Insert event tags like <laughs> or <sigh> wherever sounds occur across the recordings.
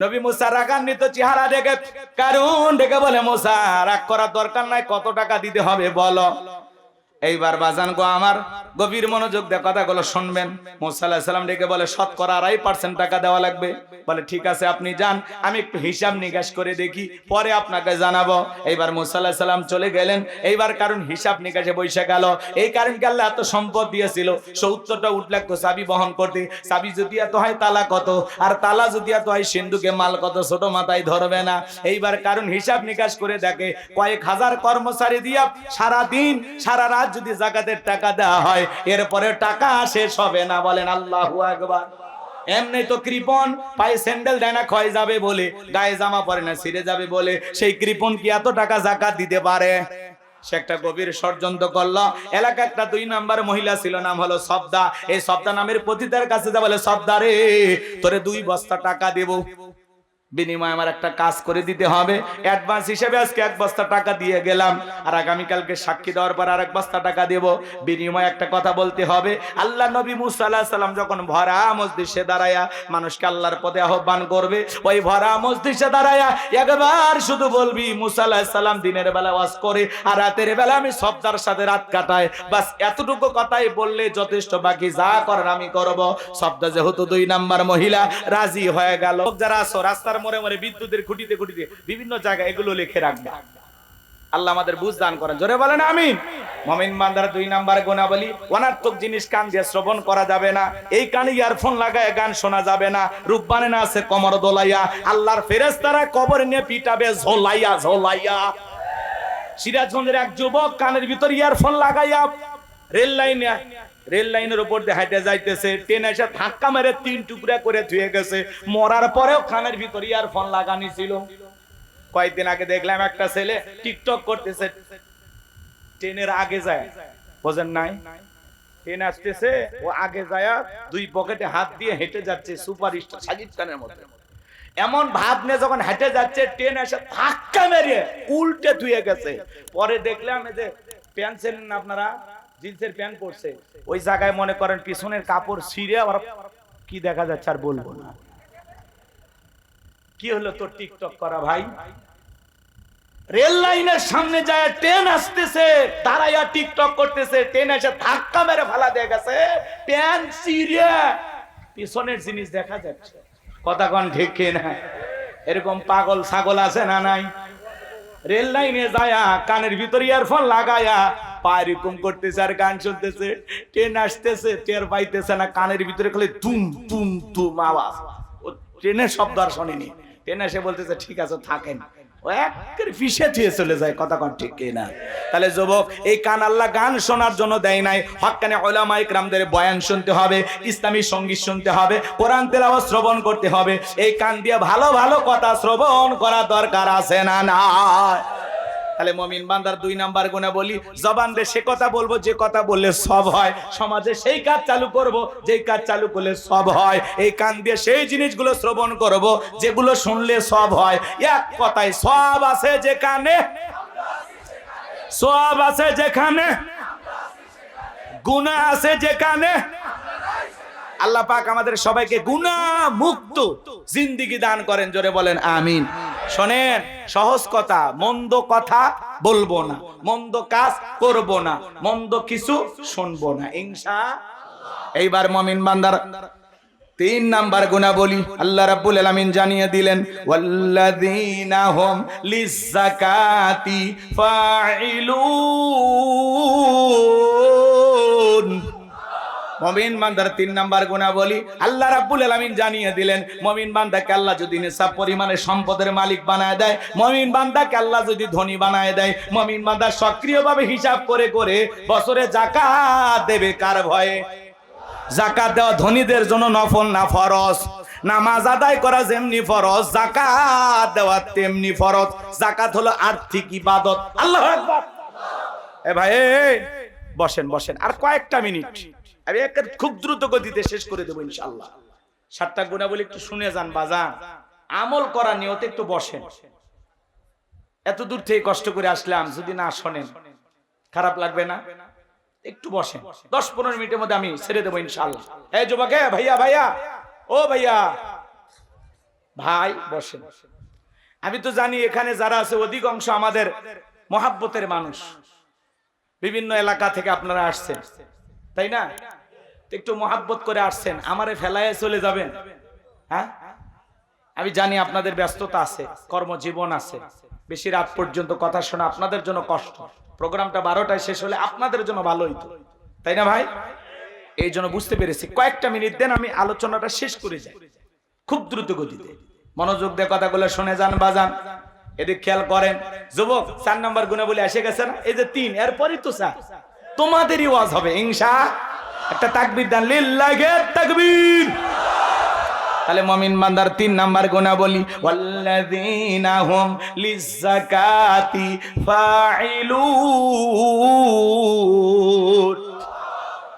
নবী মুসা রাগান্বিত চেহারা দেখে কারণ ডেকে বলে, মুসা, রাগ করার দরকার নাই, কত টাকা দিতে হবে বলো? এইবার বাজান গো আমার, গভীর মনোযোগ দিয়ে কথাগুলো শুনবেন। মোসাল্লাহ সাল্লাম ডেকে বলে শতকরা আড়াই পার্সেন্ট টাকা দেওয়া লাগবে। বলে, ঠিক আছে, আপনি যান, আমি একটু হিসাব নিকাশ করে দেখি, পরে আপনাকে জানাব। এইবার মোসাল্লাহ সাল্লাম চলে গেলেন। এইবার কারণ হিসাব নিকাশে বসে গেল। এই কারণ আল্লাহ এত সম্পদ দিয়েছিল? সত্তরটা উঠ লাগতো চাবি বহন করতে। চাবি যদি এত হয়, তালা কত? আর তালা যদি এত হয়, সিন্ধুকে মাল কত? ছোট মাথায় ধরবে না। এইবার কারণ হিসাব নিকাশ করে দেখে, কয়েক হাজার কর্মচারী দিয়া সারা দিন সারা রাত যদি জাকাতের টাকা দেওয়া হয়, এরপরে টাকা শেষ হবে না, বলেন আল্লাহু আকবার। এমনি তো কৃপন, পায়ে স্যান্ডেল দেয় না, ক্ষয় যাবে বলে, গায়ে জামা পরে না, ছিঁড়ে যাবে বলে, সেই কৃপন কি এত টাকা জাকাত দিতে পারে? সে একটা গভীর ষড়যন্ত্র করল। এলাকা একটা দুই নাম্বার মহিলা ছিল, নাম হলো সবদা। এই সবদা নামের পতিতার কাছে যা বলে, সবদা রে, তোরে দুই বস্তা টাকা দেবো। বিনিময়ে আমার একটা কাজ করে দিতে হবে। অ্যাডভান্স হিসেবে আজকে এক বস্তা টাকা দিয়ে গেলাম। আর আগামীকালকে সাক্ষী দেওয়ার পর আর এক বস্তা টাকা দেব। বিনিময়ে একটা কথা বলতে হবে। আল্লাহ নবী মুসা আল্লাহ সাল্লাম যখন ভরা মসজিদে দাঁড়ায়া মানুষকে আল্লাহর পথে আহ্বান করবে, ওই ভরা মসজিদে দাঁড়ায়া একবার শুধু বলবি, মুসা আল্লাহ সাল্লাম দিনের বেলা ওয়াজ করে, আর রাতের বেলা আমি সবদার সাথে রাত কাটায় বাস এতটুকু কথাই বললে যথেষ্ট, বাকি যা করার আমি করব। সবদা যেহেতু দুই নাম্বার মহিলা, রাজি হয়ে গেল। যারা আছো, রাস্তার মোড়ে মোড়ে বিদ্যুতের খুঁটিতে খুঁটিতে বিভিন্ন জায়গায় এগুলো লিখে রাখবে। আল্লাহ আমাদের বুঝ দান করেন। জোরে বলেন, আমিন। মমিন বান্দার দুই নাম্বার গুণাবলী, অনার্থক জিনিস কান দিয়ে শ্রবণ করা যাবে না, এই কানে ইয়ারফোন লাগায় গান শোনা যাবে না, রূপবানে না আছে কমর দোলাইয়া, আল্লাহর ফেরেস্তারা কবর নিয়ে পিটাবে ঝোলাইয়া ঝোলাইয়া। সিরাজগঞ্জের এক যুবক কানের ভিতর ইয়ারফোন লাগাইয়া রেল লাইনে রেল লাইনের উপর দিয়ে হাইটে যাইতেছে। ট্রেন এসে ধাক্কা মেরে তিন টুকরা করে ধুয়ে গেছে। মরার পরেও কানের ভিতর ইয়ারফোন লাগানি ছিল। কয়েকদিন আগে দেখলাম একটা ছেলে টিকটক করতেছে। ট্রেনের আগে যায়। বোঝেন নাই? ট্রেন আসতেছে, ও আগে যায়, দুই পকেটে হাত দিয়ে হেঁটে যাচ্ছে সুপার স্টার খানের মতো। এমন ভাব নিয়ে যখন হেঁটে যাচ্ছে, ট্রেন এসে ধাক্কা মেরে উল্টে ধুয়ে গেছে। পরে দেখলাম যে, প্যান্ট আপনারা? জিন্সের প্যান্ট পরছে। ওই জায়গায় মনে করেন পিছনের কাপড় ছিঁড়ে আবার কি দেখা যাচ্ছে আর বলব না। কি হলো তোর টিকটক করা ভাই? রেল লাইনের সামনে যায়, ট্রেন আসতেছে, দাঁড়াইয়া টিকটক করতেছে, ট্রেন এসে ধাক্কা মেরে ফালা দিয়ে গেছে প্যান চিড়ে পিছনের জিনিস দেখা যাচ্ছে। কথা কন ঠিক না এরকম পাগল ছাগল আছে না নাই? রেল লাইনে যায়া, কানের ভিতর ইয়ারফোন লাগায়া করতেছে আর গান শুনতেছে ট্রেন আসতেছে, টের পাইতেছে না, কানের ভিতরে খালি তুম তুম তুম আওয়াজ। ও ট্রেনের শব্দ আর শোনেনি। ট্রেন এসে বলতেছে, ঠিক আছে, থাকেন। যুবক, এই কান আল্লাহ গান শোনার জন্য দেয় নাই। বয়ান শুনতে হবে, ইসলামী সংগীত শুনতে হবে, কোরআন শ্রবণ করতে হবে। এই কান দিয়ে ভালো ভালো কথা শ্রবণ করা দরকার আছে না না তাহলে মমিন বান্দার দুই নাম্বার গুণা বলি, জবান দিয়ে সে কথা বলব, যে কথা বললে সব হয়। সমাজে সেই কাজ চালু করব, যেই কাজ চালু করলে সব হয়। এই কান দিয়ে সেই জিনিসগুলো শ্রবণ করব, যেগুলো শুনলে সব হয়। এক কথায় সব আছে যেখানে, সব আছে যেখানে, গুণা আছে যেখানে। আল্লাহ পাক আমাদের সবাইকে গুণা মুক্ত জিন্দিগি দান করেন, জোরে বলেন, আমিন। শোনেন, সহজ কথা, মন্দ কথা বলব না, মন্দ কাজ করব না, মন্দ কিছু শুনব না, ইনশা এইবার মমিন বান্দার তিন নাম্বার গুণা বলি আল্লাহ রাব্বুল আলামিন জানিয়ে দিলেন, ওয়াল্লাযীনা হুম লিযাকাতি ফাইলুন মমিন বান্দার তিন নাম্বার গুণা বলি আল্লাহ রাব্বুল আলামিন জানিয়ে দিলেন, মমিন বান্দাকে আল্লাহ যদি নিসাব পরিমাণে সম্পদের মালিক বানায় দেয়, মমিন বান্দাকে আল্লাহ যদি ধনী বানায় দেয়, মমিন বান্দা সক্রিয়ভাবে হিসাব করে করে বছরে জাকাত দেবে কার ভয়ে? জাকাত দেওয়া ধনীদের জন্য নফল না ফরজ? নামাজ আদায় করা যেমনি ফরজ, জাকাত দেওয়া তেমনি ফরজ। জাকাত হলো আর্থিক ইবাদত। আল্লাহ এ ভাই বসেন বসেন। আর কয়েকটা মিনিট। আমি একের খুব দ্রুত গতিতে শেষ করে দেবো ইনশাল্লাহ সাতটা গুণা বলে একটু শুনে যান, বাজান। আমল করার নিয়তে একটু বসেন। এত দূর থেকে কষ্ট করে আসলাম, যদি না শোনেন, খারাপ লাগবে না? একটু বসেন। দশ পনেরো মিনিটের মধ্যে আমি ছেড়ে দেবো ইনশাল্লাহ এই যুবকে ভাইয়া ভাইয়া। ও ভাইয়া। ভাই, বসেন। আমি তো জানি এখানে যারা আছে, অধিকাংশ আমাদের মহাব্বতের মানুষ। বিভিন্ন এলাকা থেকে আপনারা আসছেন। তাই না? একটু মহাব্বত করে আসছেন, আমারে ফেলায় চলে যাবেন। হ্যাঁ? আমি জানি আপনাদের ব্যস্ততা আছে, কর্মজীবন আছে। বেশি রাত পর্যন্ত কথা শোনা আপনাদের জন্য কষ্ট। প্রোগ্রামটা বারোটায় শেষ হলে আপনাদের জন্য ভালো হইতো তাই না ভাই? এই জন্য বুঝতে পেরেছি। কয়েকটা মিনিট দেন, আমি আলোচনাটা শেষ করে যাই। খুব দ্রুত গতিতে। মনোযোগ দিয়ে কথাগুলো শুনে যান, বাজান। এদিক খেয়াল করেন। যুবক, চার নম্বর গুণে বলে এসে গেছে না? এই যে তিন, এরপরই তো স্যার তোমাদেরই ওয়াজ হবে, হিংসা? একটা তাকবির দান, লিল্লাহে তাকবীর। তাহলে মমিন বান্দার তিন নাম্বার গোনা বলি ওয়াল্লাযীনা হুম লিযাকাতি ফাইলুন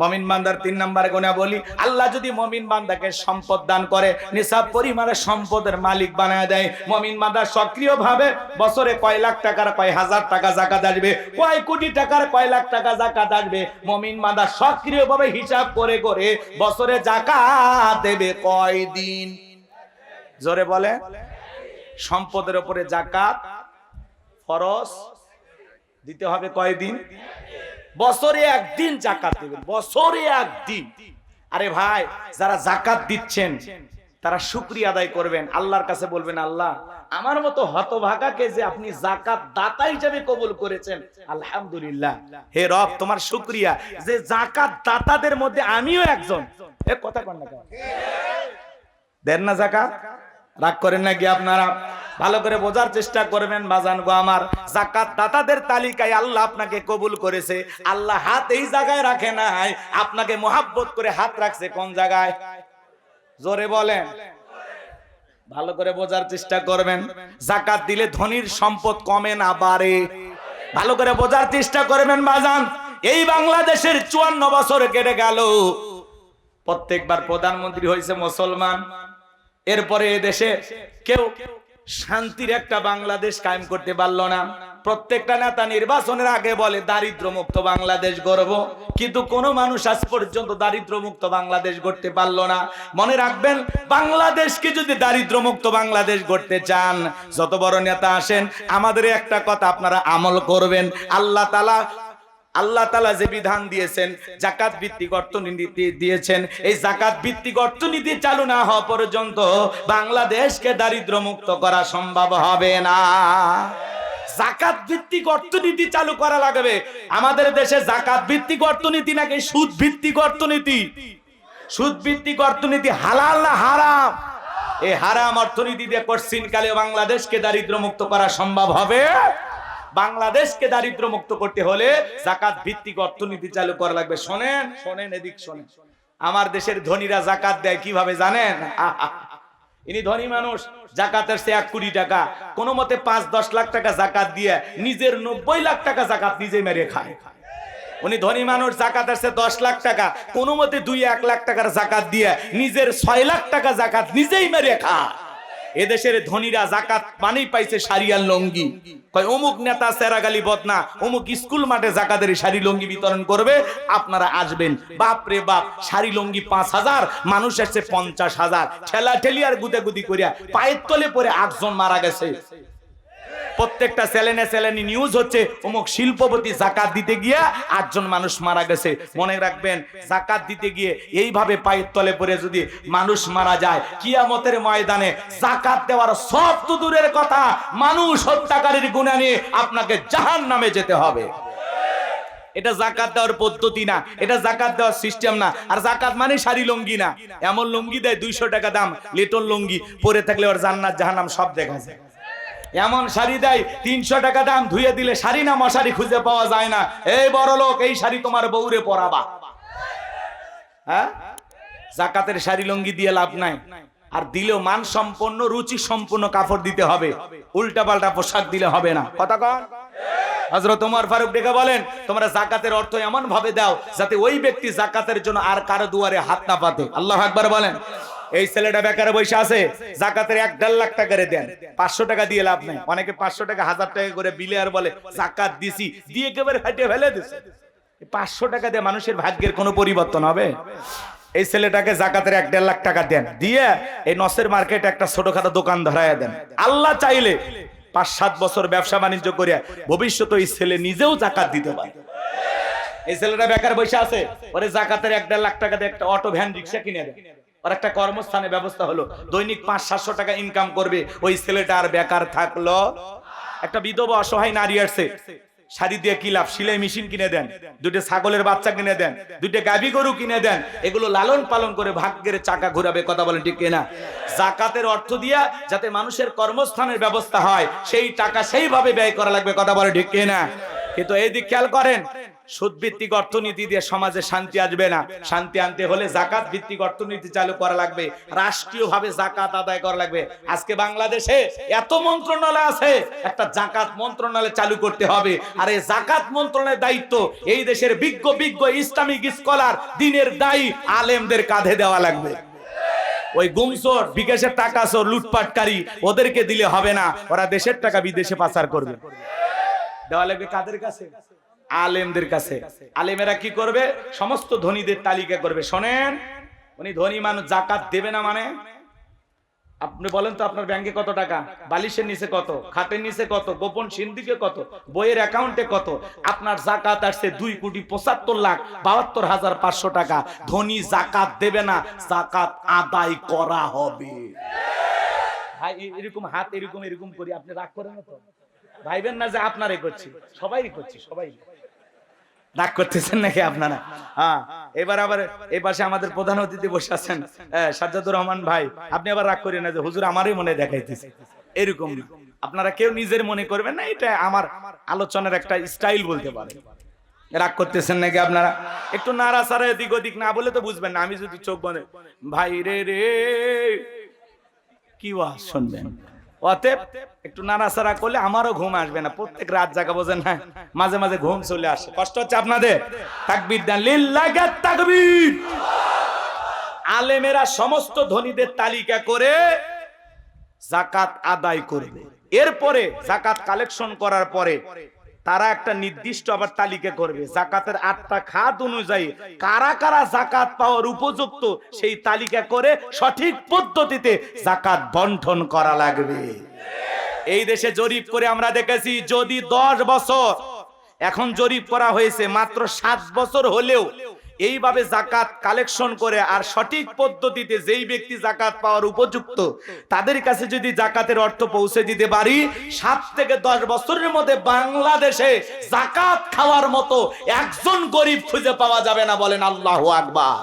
মমিন বান্দার তিন নাম্বার গুণা বলি আল্লাহ যদি মমিন বান্দাকে সম্পদ দান করে, নিসাব পরিমাণে সম্পদের মালিক বানায় দেয়। মমিন বান্দা সক্রিয় ভাবে বছরে কয় লাখ টাকার, কয় হাজার টাকা জাকাত আসবে, কয় কোটি টাকার, কয় লাখ টাকা জাকাত আসবে। মমিন বান্দা সক্রিয় ভাবে হিসাব করে করে বছরে জাকাত দেবে কয় দিন? জোরে বলে। সম্পদের উপরে জাকাত, ফরজ, দিতে হবে কয়দিন বছরে একদিন জাকাত দেবেন, বছরে একদিন। আরে ভাই, যারা জাকাত দিচ্ছেন, তারা শুক্রিয়া আদায় করবেন। আল্লাহর কাছে বলবেন, আল্লাহ, আমার মতো হতভাগাকে যে আপনি জাকাত দাতা হিসেবে কবুল করেছেন, আলহামদুলিল্লাহ। হে রব, তোমার শুক্রিয়া। যে জাকাত দাতাদের মধ্যে আমিও একজন। এ, কথা? দেন না জাকাত? রাগ করেন নাকি আপনারা? ভালো করে বোঝার চেষ্টা করবেন, বাজান গো আমার। জাকাত দাতাদের তালিকায় আল্লাহ আপনাকে কবুল করেছে। আল্লাহ হাত এই জায়গায় রাখে নাই। আপনাকে মোহাব্বত করে হাত রাখছে কোন জায়গায়? জোরে বলেন। ভালো করে বোঝার চেষ্টা করবেন। জাকাত দিলে ধনির সম্পদ কমে না বাড়ে। ভালো করে বোঝার চেষ্টা করবেন, বাজান। এই বাংলাদেশের চুয়ান্ন বছর কেটে গেল। প্রত্যেকবার প্রধানমন্ত্রী হয়েছে মুসলমান। এরপরে এ দেশে কেউ শান্তির একটা বাংলাদেশ কায়েম করতে পারল না। প্রত্যেকটা নেতা নির্বাচনের আগে বলে দারিদ্র মুক্ত বাংলাদেশ গড়ব। কিন্তু কোন মানুষ আজ পর্যন্ত দারিদ্র মুক্ত বাংলাদেশ গড়তে পারল না। মনে রাখবেন, বাংলাদেশকে যদি দারিদ্র মুক্ত বাংলাদেশ গড়তে চান, যত বড় নেতা আসেন, আমাদের একটা কথা আপনারা আমল করবেন। আল্লাহ তালা আল্লাহ তালা যে বিধান দিয়েছেন জাকাত ভিত্তিক অর্থনীতি দিয়েছেন, এই জাকাত ভিত্তিক অর্থনীতি চালু না হওয়া পর্যন্ত বাংলাদেশকে দারিদ্র মুক্ত করা সম্ভব হবে না। জাকাত ভিত্তিক অর্থনীতি চালু করা লাগবে। আমাদের দেশে জাকাত ভিত্তিক অর্থনীতি নাকি সুদ ভিত্তিক অর্থনীতি? সুদ ভিত্তিক অর্থনীতি হালাল না হারাম? এই হারাম অর্থনীতি দিয়ে কঠিন বাংলাদেশকে দারিদ্র মুক্ত করা সম্ভব হবে? বাংলাদেশকে দারিদ্র মুক্ত করতে হলে জাকাত ভিত্তিক অর্থনীতি চালু করা লাগবে। শোনেন শোনেন এদিক, শোনেন। আমার দেশের ধনীরা জাকাত দেয় কীভাবে জানেন? <laughs> ইনি ধনী মানুষ, জাকাতের সে এক কোটি টাকা। কোনো মতে পাঁচ, দশ লাখ টাকা জাকাত দিয়ে নিজের নব্বই লাখ টাকা জাকাত নিজে মেরে খায়। উনি ধনী মানুষ জাকাত আসছে দশ লাখ টাকা। কোনো মতে দুই, এক লাখ টাকার জাকাত দিয়ে নিজের ছয় লাখ টাকা জাকাত নিজেই মেরে খায়। এদেশের ধনীরা জাকাত মানেই পাইছে সারিয়াল লঙ্গি। কয়, অমুক নেতা সেরাগালি বদনা, অমুক স্কুল মাঠে জাকাতের শাড়ি লঙ্গি বিতরণ করবে, আপনারা আসবেন। বাপ রে বাপ শাড়ি লঙ্গি পাঁচ হাজার, মানুষ আসছে পঞ্চাশ হাজার। ঠেলা ঠেলি আর গুদে গুদি করিয়া পায়ের তলে পরে আটজন মারা গেছে। প্রত্যেকটা চ্যানেলে চ্যানেলে নিউজ হচ্ছে, অমুক শিল্পপতি জাকাত দিতে গিয়া আটজন মানুষ মারা গেছে। মনে রাখবেন, জাকাত দিতে গিয়ে এইভাবে পায়ের তলে পড়ে যদি মানুষ মারা যায়, কিয়ামতের ময়দানে জাকাত দেওয়ার সব তো দূরের কথা, মানুষ হত্যাকারীর গুণা নিয়ে আপনাকে জাহান নামে যেতে হবে। এটা জাকাত দেওয়ার পদ্ধতি না, এটা জাকাত দেওয়ার সিস্টেম না, আর জাকাত মানে শাড়ি লুঙ্গি না। এমন লুঙ্গি দেয় দুইশো টাকা দাম লিটল লুঙ্গি, পরে থাকলে ওর জান্নাত, জাহান্নাম সব দেখা যায়। এমন শাড়ি দেয়, তিনশো টাকা দাম ধুয়ে দিলে শাড়ি না মশারি খুঁজে পাওয়া যায় না। এই বড় লোক, এই শাড়ি তোমার বউরে পরাবা। হ্যাঁ? জাকাতের শাড়ি লুঙ্গি দিয়ে লাভ নাই। আর দিলেও মান সম্পন্ন, রুচি সম্পন্ন কাপড় দিতে হবে। উল্টা পাল্টা পোশাক দিলে হবে না। কথা কন? হজরত তোমার ফারুক ডেকে বলেন, তোমরা জাকাতের অর্থ এমন ভাবে দাও, যাতে ওই ব্যক্তি জাকাতের জন্য আর কারও দুয়ারে হাত না পাতে। আল্লাহ একবার বলেন। এই ছেলেটা বেকারে বসে আছে, জাকাতের এক দেড় লাখ টাকা করে দেন। পাঁচশো টাকা দিয়ে লাভ নাই। অনেকে পাঁচশো টাকা, হাজার টাকা করে বিলে আর বলে, জাকাত দিছি। দিয়ে একেবারে হাইটে ফেলে দিছে। পাঁচশো টাকা দিয়ে মানুষের ভাগ্যের কোনো পরিবর্তন হবে? এই ছেলেটাকে জাকাতের এক দেড় লাখ টাকা দেন। দিয়ে এই নসের মার্কেটে একটা ছোটখাটো দোকান ধরাইয়া দেন। আল্লাহ চাইলে পাঁচ, সাত বছর ব্যবসা বাণিজ্য করিয়া ভবিষ্যতে ওই ছেলে নিজেও জাকাত দিতে পারে। এই ছেলেটা বেকার বসে আছে, ওরে জাকাতের এক দেড় লাখ টাকা দিয়ে একটা অটো ভ্যান রিক্সা কিনে দেয় ওর একটা কর্মস্থানে ব্যবস্থা হলো, দৈনিক পাঁচ, সাতশো টাকা ইনকাম করবে। ওই ছেলেটা আর বেকার থাকল। একটা বিধবা অসহায় নারী আসছে। শাড়ি দিয়ে কি লাভ? সিলাই মেশিন কিনে দেন। দুটো ছাগলের বাচ্চা কিনে দেন। দুটো গাভী গরু কিনে দেন। এগুলো লালন পালন করে ভাগ্যের চাকা ঘুরাবে, কথা বলেন ঠিক কিনা? জাকাতের অর্থ দিয়া যাতে মানুষের কর্মস্থানের ব্যবস্থা হয়, সেই টাকা সেইভাবে ব্যয় করা লাগবে, কথা বলে ঠিক কিনা? কিন্তু এই দিক খেয়াল করেন সুদ ভিত্তিক অর্থনীতি দিয়ে সমাজে শান্তি আসবে না। শান্তি আনতে হলে জাকাত ভিত্তিক অর্থনীতি চালু করা লাগবে। রাষ্ট্রীয়ভাবে জাকাত আদায় করা লাগবে। আজকে বাংলাদেশে এত মন্ত্রণালয় আছে, একটা জাকাত মন্ত্রণালয় চালু করতে হবে। আর এই জাকাত মন্ত্রণালয়ের দায়িত্ব এই দেশের বিজ্ঞ বিজ্ঞ ইসলামিক স্কলার, দিনের দায়ী আলেমদের কাঁধে দেওয়া লাগবে। ওই গুমসোর, বিকাশের টাকা চোর লুটপাটকারী, ওদেরকে দিলে হবে না। ওরা দেশের টাকা বিদেশে পাচার করবে। দেওয়া লাগবে কাদের কাছে? আলেমদের কাছে। আলেমেরা কি করবে? সমস্ত ধনীদের তালিকা করবে। শোনেন, উনি ধনী মানুষ, জাকাত দেবে না মানে? আপনি বলেন তো আপনার ব্যাংকে কত টাকা? বালিশের নিচে কত? খাটের নিচে কত? গোপন সিন্দিকে কত? বইয়ের অ্যাকাউন্টে কত? আপনার জাকাত আসছে দুই কোটি পঁচাত্তর লাখ বাহাত্তর হাজার পাঁচশো টাকা। ধনী জাকাত দেবে না, জাকাত আদায় করা হবে। ভাই এরকম হাত এরকম এরকম করি, আপনি রাগ করেন তো? ভাইবেন না যে আপনারই করছি। সবাই করছি সবাই রাগ করতেছেন নাকি আপনারা? হ্যাঁ এবার আবার এই পাশে আমাদের প্রধান অতিথি বসে আছেন সাজ্জাদুর রহমান ভাই। আপনি আবার রাগ করেন না যে হুজুর আমারই মনে দেখাইতেছে। এরকম না। আপনারা কেউ নিজের মনে করবেন না, এটা আমার আলোচনার একটা স্টাইল বলতে পারেন রাগ করতেছেন নাকি আপনারা? একটু নাড়াচাড়া এদিক ওদিক না বলে তো বুঝবেন না, আমি যদি চোখ বনে ভাই রে রে, কি শুনবেন? অতএব একটু নাড়াচাড়া করলে আমারও ঘুম আসবে না। প্রত্যেক রাত জাগা বোঝেন না, মাঝে মাঝে ঘুম চলে আসে। কষ্ট হচ্ছে আপনাদের? তাকবীর দেন, লিল্লাহি তাকবীর। আলেমেরা সমস্ত ধনীদের তালিকা করে জাকাত আদায় করবে। এরপরে জাকাত কালেকশন করার পরে তারা একটা নির্দিষ্ট আবার তালিকা করবে। জাকাতের আটটা খাত অনুযায়ী কারা কারা জাকাত পাওয়ার উপযুক্ত সেই তালিকা করে সঠিক পদ্ধতিতে জাকাত বন্টন করা লাগবে। এই দেশে জরিপ করে আমরা দেখেছি, যদি দশ বছর এখন জরিপ করা হয়েছে, মাত্র সাত বছর হলেও এইভাবে জাকাত কালেকশন করে আর সঠিক পদ্ধতিতে যেই ব্যক্তি জাকাত পাওয়ার উপযুক্ত, তাদের কাছে যদি জাকাতের অর্থ পৌঁছে দিতে পারি, সাত থেকে দশ বছরের মধ্যে বাংলাদেশে জাকাত খাওয়ার মতো একজন গরিব খুঁজে পাওয়া যাবে না বলেন আল্লাহ আকবার।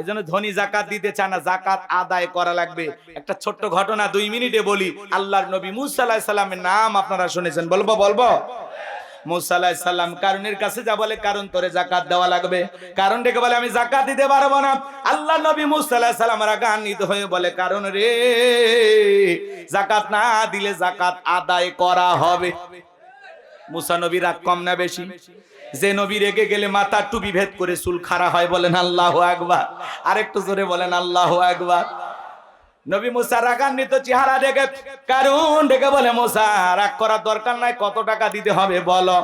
এই জন্য ধনী জাকাত দিতে চায় না, জাকাত আদায় করা লাগবে। একটা ছোট্ট ঘটনা দুই মিনিটে বলি, আল্লাহর নবী মুসা নাম আপনারা শুনেছেন, বলব বলব? মুসা কারণের কাছে যা বলে, কারণ তোরে জাকাত দেওয়া লাগবে। কারণ ডেকে বলে, আমি জাকাত দিতে পারব না। আল্লাহ নবী মুসা আলাহিসাল্লাম সাল্লাম রাগান্বিত হয়ে বলে, কারণ রে, জাকাত না দিলে জাকাত আদায় করা হবে। মুসা নবী রাগ কম না বেশি? যে নবী রেগে গেলে মাথা টুপি ভেদ করে চুল খাড়া হয় বলেন, আল্লাহ আকবার। আরেকটু জোরে বলেন, আল্লাহ আকবার। নবী মুসা রাগান্বিত চেহারা দেখে, কারণ ডেকে বলে, মুসা, রাগ করার দরকার নাই, কত টাকা দিতে হবে বলো?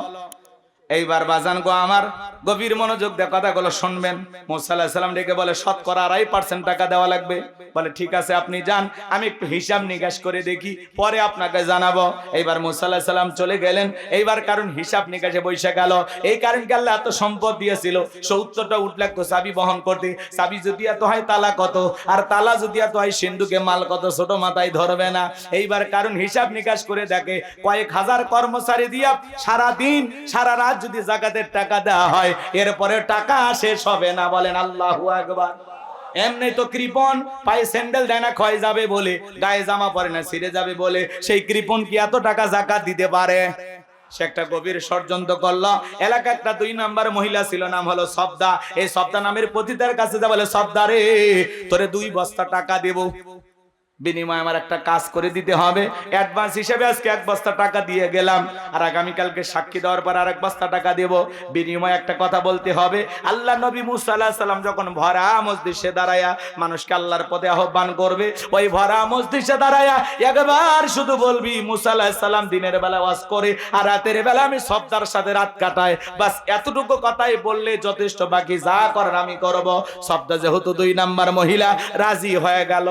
এইবার বাজান গো আমার, গভীর মনোযোগ দিয়ে কথাগুলো শুনবেন। মোসাল্লাহ সাল্লাম ডেকে বলে শতকরা আড়াই পার্সেন্ট টাকা দেওয়া লাগবে। বলে, ঠিক আছে, আপনি যান, আমি একটু হিসাব নিকাশ করে দেখি, পরে আপনাকে জানাব। এইবার মোসাল্লাহ সাল্লাম চলে গেলেন। এইবার কারণ হিসাব নিকাশে বৈশা গেল। এই কারণ আল্লাহ এত সম্পদ দিয়েছিল? সত্তরটা উঠ লাগতো চাবি বহন করতে। চাবি যদি এত হয়, তালা কত? আর তালা যদি এত হয়, সিন্ধুকে মাল কত? ছোট মাথায় ধরবে না। এইবার কারণ হিসাব নিকাশ করে দেখে, কয়েক হাজার কর্মচারী দিয়া সারা দিন সারা রাত যদি জাকাতের টাকা দেওয়া হয়, এরপরে টাকা শেষ হবে না, বলেন আল্লাহু আকবার। এমনি তো কৃপন, পায়ে স্যান্ডেল দেয় না, ক্ষয় যাবে বলে, গায়ে জামা পরে না, ছিঁড়ে যাবে বলে, সেই কৃপন কি এত টাকা জাকাত দিতে পারে? সে একটা গভীর ষড়যন্ত্র করল। এলাকা একটা দুই নাম্বার মহিলা ছিল, নাম হলো সবদা। এই সবদা নামের পতিতার কাছে যা বলে, সবদা রে, তোরে দুই বস্তা টাকা দেব। বিনিময়ে আমার একটা কাজ করে দিতে হবে। অ্যাডভান্স হিসেবে আজকে এক বস্তা টাকা দিয়ে গেলাম। আর আগামীকালকে সাক্ষী দেওয়ার পর আর এক বস্তা টাকা দেব। বিনিময়ে একটা কথা বলতে হবে। আল্লাহ নবী মুসা আল্লাহ সাল্লাম যখন ভরা মসজিদে দাঁড়ায়া মানুষকে আল্লাহর পথে আহ্বান করবে, ওই ভরা মসজিদে দাঁড়ায়া একবার শুধু বলবি, মুসা আল্লাহ সাল্লাম দিনের বেলা ওয়াজ করে, আর রাতের বেলা আমি সবদার সাথে রাত কাটায় বাস এতটুকু কথাই বললে যথেষ্ট, বাকি যা করার আমি করব। শব্দ যেহেতু দুই নাম্বার মহিলা, রাজি হয়ে গেল।